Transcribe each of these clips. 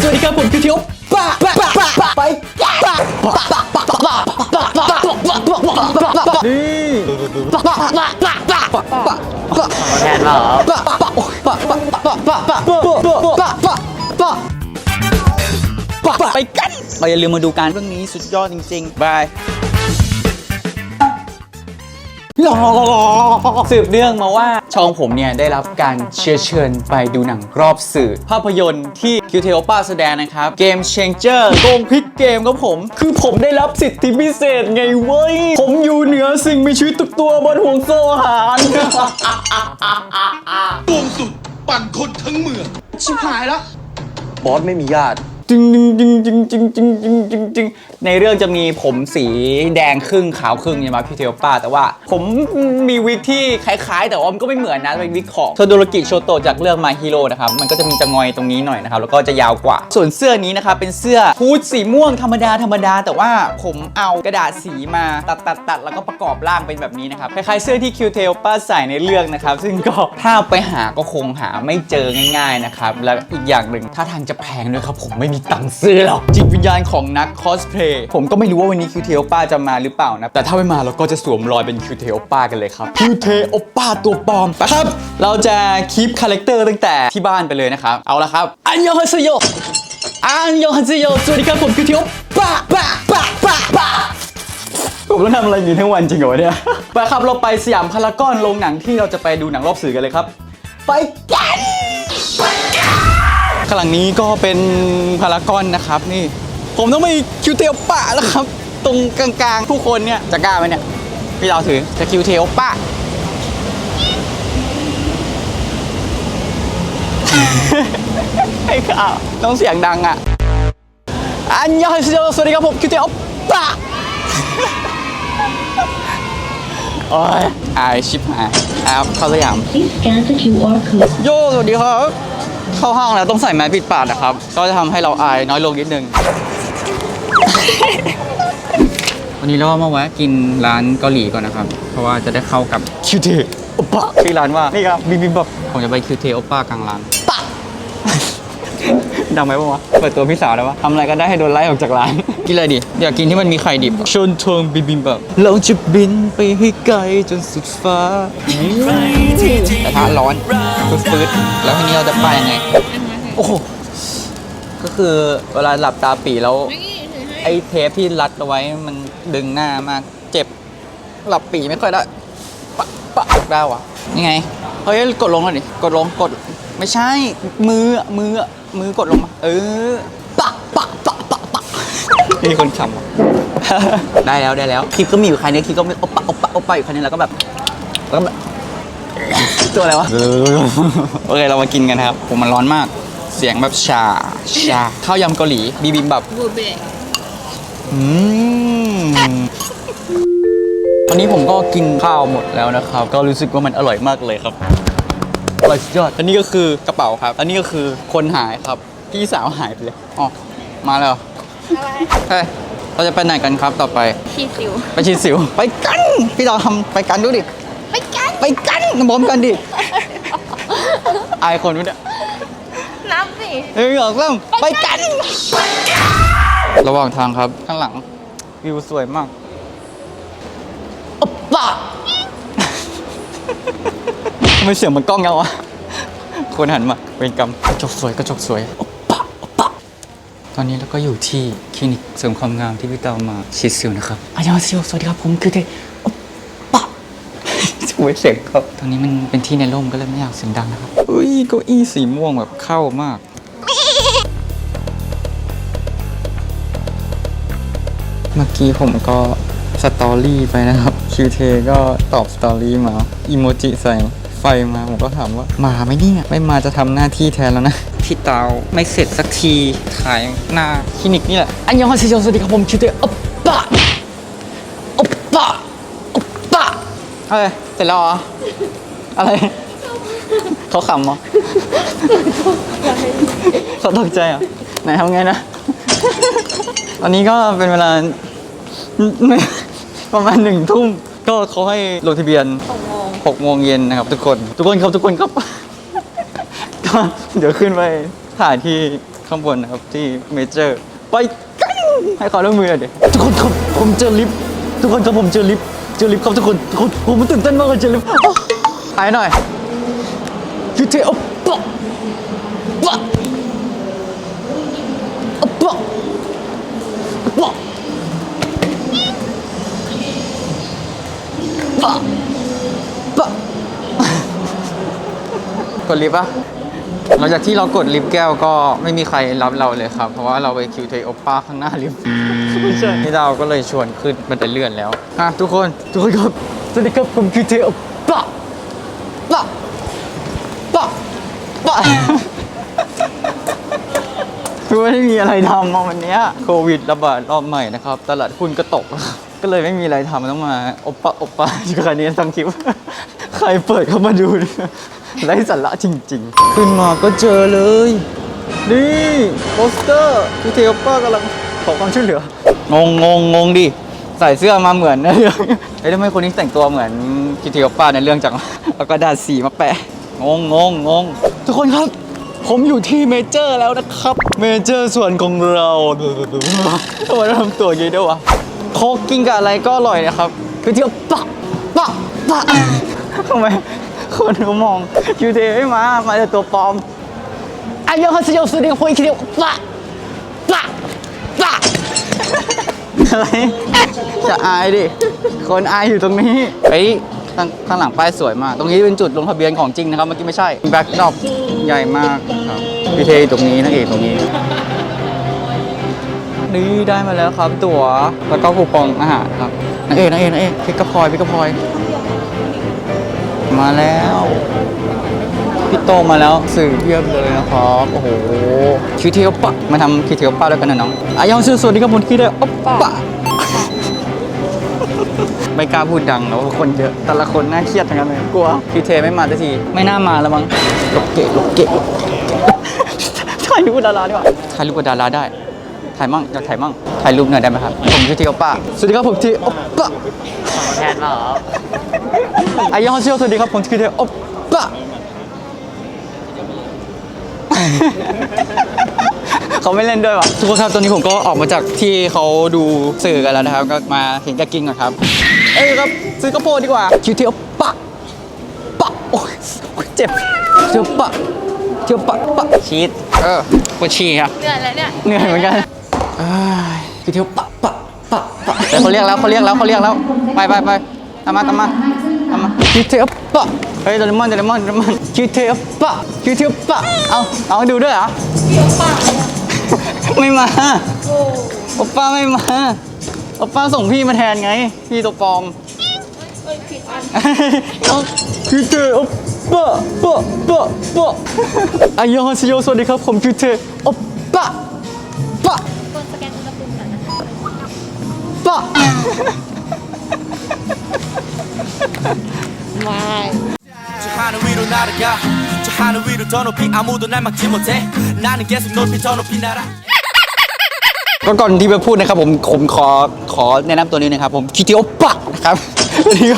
สวัสดีครับผมคือเทียวป้าป้าป้าป้าไปปะปะปะปะปะปะปะปะป้าป้าป้าป้าป้าป้าป้านี่ป้าป้าป้าป้าป้าป้าป้าป้าแทนเหรอป้าป้าป้าป้าป้าป้าป้าป้าป้าป้าป้าป้าป้าไปกันเราอย่าลืมมาดูการเรื่องนี้สุดยอดจริงๆบาย สืบเนื่องมาว่าช่องผมเนี่ยได้รับการเชื้อเชิญไปดูหนังรอบสื่อ ภาพยนตร์ที่คิวเทโอป้าแสดงนะครับ เกม Changer โกงพลิกเกมครับผม คือผมได้รับสิทธิพิเศษไงเว้ย ผมอยู่เหนือสิ่งมีชีวิตทุกตัวบนห่วงโซ่อาหารดวงสุดปั่นคนทั้งเมือง ชิบหายแล้วบอสไม่มีญาติจึงจึงจึงจึงจึงจึงจึงจึงจึง ในเรื่องจะมีผมสีแดงครึ่งขาวครึ่งใช่ไหมพี่เทลป้า แต่ว่าผมมีวิกที่คล้ายๆ แต่ว่ามันก็ไม่เหมือนนะเป็นวิกของโทโดรกิโชโตจากเรื่อง My Hero นะครับมันก็จะมีจะงอยตรงนี้หน่อยนะครับแล้วก็จะยาวกว่า ส่วนเสื้อนี้นะครับเป็นเสื้อฮูดสีม่วงธรรมดาธรรมดา แต่ว่าผมเอากระดาษสีมาตัดตัดตัดแล้วก็ประกอบร่างเป็นแบบนี้นะครับคล้ายๆเสื้อที่คิวเทลป้าใส่ในเรื่องนะครับซึ่งก็ถ้าไปหาก็คงหาไม่เจอง่ายๆนะครับแล้วอีกอย่างหนึ่งถ้าทางจะแพงด้วยครับผมไม่มีตังค์ซื้อหรอกจิตวิญญาณของนักคอสเพลยผมก็ไม่รู้ว่าวันนี้คิวเทลป้าจะมาหรือเปล่านะ แต่ถ้าไม่มาเราก็จะสวมรอยเป็นคิวเทลป้ากันเลยครับคิวเทลป้าตัวปลอมไปครับ เราจะคีปคาแรคเตอร์ตั้งแต่ที่บ้านไปเลยนะครับ เอาละครับ อันยองฮาเซโยอันยองฮาเซโยสวัสดีครับผมคิวเทลป้าป้าป้าป้าป้าผมต้องทำอะไรอยู่ทั้งวันจริงเหรอเนี่ย ไปครับเราไปสยามพารากอนโรงหนังที่เราจะไปดูหนังรอบสื่อกันเลยครับ ไปกันข้างหลังนี้ก็เป็นพารากอนนะครับนี่ ผมต้องไปคิวเทลป้าแล้วครับ ตรงกลางๆผู้คนเนี่ย จะกล้าไหมเนี่ยพี่เราถือจะคิวเทลป้าไอ้ข่าวต้องเสียงดังอะ อันยองฮาเซโยสวัสดีครับผมคิวเทลป้าโอ้ยอายชิบหายแอปเข้าสยาม Please scan the QR code. โยสวัสดีครับ เข้าห้างแล้วต้องใส่แมสปิดปากนะครับ ก็จะทำให้เราอายน้อยลงนิดนึง วันนี้เราก็มาแวะกินร้านเกาหลีก่อนนะครับ เพราะว่าจะได้เข้ากับคิวเทโอป้าชื่อร้านว่า นี่ครับบิบิมบับผมจะไปคิวเทโอป้ากลางร้านปะดังไหมปะวะเปิดตัวพี่สาวได้ปะทำอะไรก็ได้ให้โดนไล่ออกจากร้าน กินอะไรดิอยากกินที่มันมีไข่ดิบชนทงบิบิมบับเราจะบินไปให้ไกลจนสุดฟ้ากระทะร้อนฟืดๆแล้วทีนี้เราจะไปยังไงโอ้โหก็คือเวลาหลับตาปีแล้ว ไอ้เทปที่รัดเอาไว้มันดึงหน้ามาก เจ็บ หลับปีไม่ค่อยได้ปะปะได้วะนี่ไง เฮ้ย กดลงหน่อยดิ กดลง กด ไม่ใช่ มือ มือ มือกดลงมา เออ ปะปะปะปะปะมีคนขำได้แล้วได้แล้ว คลิปก็มีอยู่ใครนี้คลิปก็มีโอปะโอปะโอปะอยู่ใครนี้แล้วก็แบบ แล้วก็แบบ ตัวอะไรวะ โอเค เรามากินกันครับ ผมมันร้อนมาก เสียงแบบชา ชา ข้าวยำเกาหลี บีบิมบับ อืมวันนี้ผมก็กินข้าวหมดแล้วนะครับ ก็รู้สึกว่ามันอร่อยมากเลยครับอร่อยสุดยอดอันนี้ก็คือกระเป๋าครับ อันนี้ก็คือคนหายครับ พี่สาวหายไปเลยอ๋อมาแล้วเฮ้ยเราจะไปไหนกันครับต่อไป ชีสิว ไปฉีดสิว ไปกัน พี่เราทำไปกันดูดิ ไปกัน ไปกันพร้อมกันดิ อายคนนู้นเนี่ยนับสิหนึ่งสองสามไปกัน ระหว่างทางครับข้างหลัง วิวสวยมากอ๊บปะทำไมเสียงมันกล้องยังวะคนหันมาเป็นกรรมกระจกสวยกระจกสวยอ๊บปะอ๊บปะตอนนี้เราก็อยู่ที่คลินิกเสริมความงามที่พี่เตามาชิดสิวนะครับอันยองเซียวสวัสดีครับผมคือเทอ๊บปะช่วยเสียงครับตอนนี้มันเป็นที่ในร่มก็เลยไม่อยากเสียงดังนะครับอุ้ยเก้าอี้สีม่วงแบบเข้ามาก เมื่อกี้ผมก็สตอรี่ไปนะครับคิวเทก็ตอบสตอรี่มาอีโมจิใส่ไฟมา ผมก็ถามว่ามาไหมเนี่ย ไม่มาจะทำหน้าที่แทนแล้วนะ พี่เตาไม่เสร็จสักทีถ่ายหน้าคลินิกนี่แหละ อันยองฮาเซโยสวัสดีครับผมคิวเทอ๊บปะอ๊บปะอ๊บปะอะไรเสร็จแล้วเหรอ อะไรเขาขำเหรอเขาตกใจเหรอไหนทำไงนะ ตอนนี้ก็เป็นเวลา ประมาณหนึ่งทุ่มก็เขาให้ลงทะเบียนหกโมงเย็นนะครับ ทุกคน ทุกคนครับทุกคนครับก็เดี๋ยวขึ้นไปถ่ายที่ข้างบนนะครับที่เมเจอร์ ไปกันให้เขอร่มมือหน่อยดิทุกคนครับผมเจอลิฟต์ทุกคนครับผมเจอลิฟต์เจอลิฟต์ครับทุกคนทุกคนผมตื่นเต้นมากเลยเจอลิฟต์หายหน่อยยูเทอปะปะปะ ปะปะปะกดลิฟต์ปะหลังจากที่เรากดลิฟต์แก้วก็ไม่มีใครรับเราเลยครับ เพราะว่าเราไปคิวเทโอป้าข้างหน้าลิฟต์ไม่ใช่นี่เราก็เลยชวนขึ้นบันไดเลื่อนแล้วอะทุกคน ทุกคนครับ สวัสดีครับผมคิวเทโอป้าป้าป้าป้า คือไม่ได้มีอะไรทำมาวันเนี้ยโควิดระบาดรอบใหม่นะครับ ตลาดหุ้นก็ตก ก็เลยไม่มีอะไรทำต้องมาโอปป้าโอปป้าอยู่คันนี้ทั้งคลิป ใครเปิดเข้ามาดูเนี่ยไร้สาระจริง ๆ ขึ้นมาก็เจอเลย นี่โปสเตอร์พี่เทโอป้ากำลังขอความช่วยเหลืองงงงงงดิใส่เสื้อมาเหมือนในเรื่องเฮ้ยทำไมคนนี้แต่งตัวเหมือนพี่เทโอป้าในเรื่องจังแล้วก็ดาษสีมาแปะงงงงงงทุกคนครับ ผมอยู่ที่เมเจอร์แล้วนะครับ เมเจอร์ส่วนของเราทำไมต้องทำตัวอย่างนี้ด้วยวะโคกกินกับอะไรก็อร่อยนะครับคือเที่ยวปะปะปะทำไมคนเขามองยูเทไม่มา มาแต่ตัวปลอมอายุเขาจะยกสุดเดียวพอยคิดเดียวปะปะปะอะไร จะอายดิ คนอายอยู่ตรงนี้เฮ้ย ข้างข้างหลังป้ายสวยมาก ตรงนี้เป็นจุดลงทะเบียนของจริงนะครับ เมื่อกี้ไม่ใช่แบ็คดรอปใหญ่มากครับพี่เทตรงนี้นางเอกตรงนี้ นี่ได้มาแล้วครับตั๋วแล้วก็คูปองอาหารครับนางเอกนางเอกนางเอกพิกกระพลอยพิกกระพลอย มาแล้วพี่โตมาแล้วสื่อเพียบเลยนะครับโอ้โหคิวเทโอปะมาทำคิวเทโอปะด้วยกันนะน้องอายองชื่อสวัสดีครับผมคิดได้โอปะ ไม่กล้าพูดดังแล้วคนเยอะแต่ละคนน่าเครียดทั้งนั้นเลยกลัวพี่เทไม่มาสักทีไม่น่ามาแล้วมั้งลกเกะลกเกะลกเกะถ่ายรูปกับดาราดีกว่าถ่ายรูปกับดาราได้ถ่ายมั่งอยากถ่ายมั่งถ่ายรูปหน่อยได้ไหมครับผมชื่อทีโอป้าสวัสดีครับผมทีโอป้าแทนเหรออายองเชียวสวัสดีครับผมทีโอป้าเขาไม่เล่นด้วยวะทุกคนครับตอนนี้ผมก็ออกมาจากที่เขาดูสื่อกันแล้วนะครับ ก็มาเห็นแกกินก่อนครับ เอ้ยครับซื้อกระโปรงดีกว่าคิวเทียวปะปะโอ้ยโอ้ยเจ็บเทียวปะเทียวปะปะชีสเออปวดฉี่ครับเหนื่อยแล้วเนี่ยเหนื่อยเหมือนกันเอ้ยคิวเทียวปะปะปะปะแต่เขาเรียกแล้วเขาเรียกแล้วเขาเรียกแล้วไปไปไปตามมาตามมาตามมาคิวเทียวปะเฮ้ยโดเรมอนโดเรมอนโดเรมอนคิวเทียวปะคิวเทียวปะเอาเอาให้ดูด้วยเหรอไม่มาโอป้าไม่มา โอป้าส่งพี่มาแทนไง พี่ตัวปลอมเอาคือเธอโอป้าป้าป้าป้าอายองฮาซิโยสวัสดีครับ ผมคือเธอโอป้าป้า คนสแกนอุณหภูมิก่อนนะคะ ป้า 저 하늘 위로 날아가 저 하늘 위로 더 높이 아무도 날 막지 못해 나는 계속 높이 더 높이 날아 ก็ก่อนที่จะพูดนะครับผมผมขอขอแนะนำตัวนี้นะครับ ผมคิติโอปะนะครับวันนี้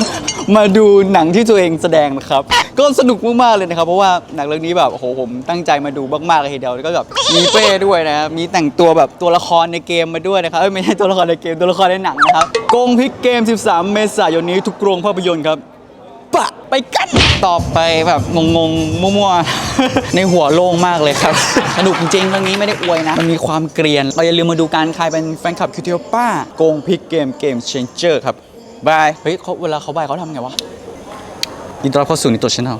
มาดูหนังที่ตัวเองแสดงนะครับ ก็สนุกมากๆเลยนะครับ เพราะว่าหนังเรื่องนี้แบบโอ้โหผมตั้งใจมาดูมากๆเลยทีเดียวแล้วก็แบบมีเป้ด้วยนะมีแต่งตัวแบบตัวละครในเกมมาด้วยนะครับเอ้ยไม่ใช่ตัวละครในเกมตัวละครในหนังนะครับโกงพิกเกม 13 เมษายนนี้ทุกโรงภาพยนตร์ครับปะ ไปกันต่อไปแบบงงๆมั่วๆ ในหัวโล่งมากเลยครับ สนุกจริงๆเรื่องนี้ไม่ได้อวยนะ มันมีความเกรียนเราอย่าลืมมาดูการใครเป็นแฟนคลับคิวเทลป้าโกงพลิกเกมเกมเชนเจอร์ครับบายเฮ้ยเขาเวลาเขาบายเขาทำไงวะยินดีต้อนรับเข้าสู่นิโตชแนล